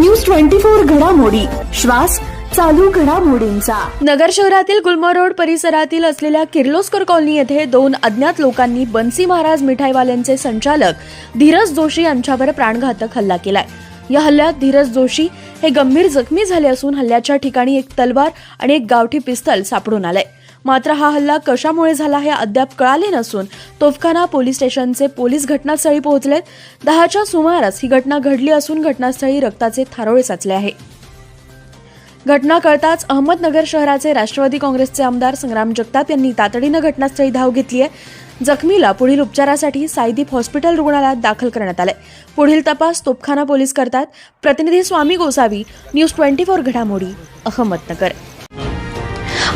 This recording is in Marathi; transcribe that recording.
न्यूज ट्वेंटी फोर घडामोडी. श्वास चालू घडामोडींचा. नगर शहरातील गुलमर्ग रोड परिसरातील असलेल्या किर्लोस्कर कॉलनी येथे दोन अज्ञात लोकांनी बन्सी महाराज मिठाईवाल्यांचे संचालक धीरज जोशी यांच्यावर प्राणघातक हल्ला केलाय. या हल्ल्यात धीरज जोशी हे गंभीर जखमी झाले असून हल्ल्याच्या ठिकाणी एक तलवार आणि एक गावठी पिस्तल सापडून आलंय. मात्र हा हल्ला कशामुळे झाला हे अद्याप कळाले नसून तोफखाना पोलीस स्टेशनचे पोलीस घटनास्थळी पोहोचलेत दहाच्या सुमारास ही घटना घडली असून घटनास्थळी रक्ताचे थारोळे साचले आहे. घटना कळताच अहमदनगर शहराचे राष्ट्रवादी काँग्रेसचे आमदार संग्राम जगताप यांनी तातडीनं घटनास्थळी धाव घेतली आहे जखमीला पुढील उपचारासाठी साईदीप हॉस्पिटल रुग्णालयात दाखल करण्यात आलंय. पुढील तपास तोपखाना पोलीस करतात. प्रतिनिधी Swami Gosavi news twenty four घडामोडी अहमदनगर.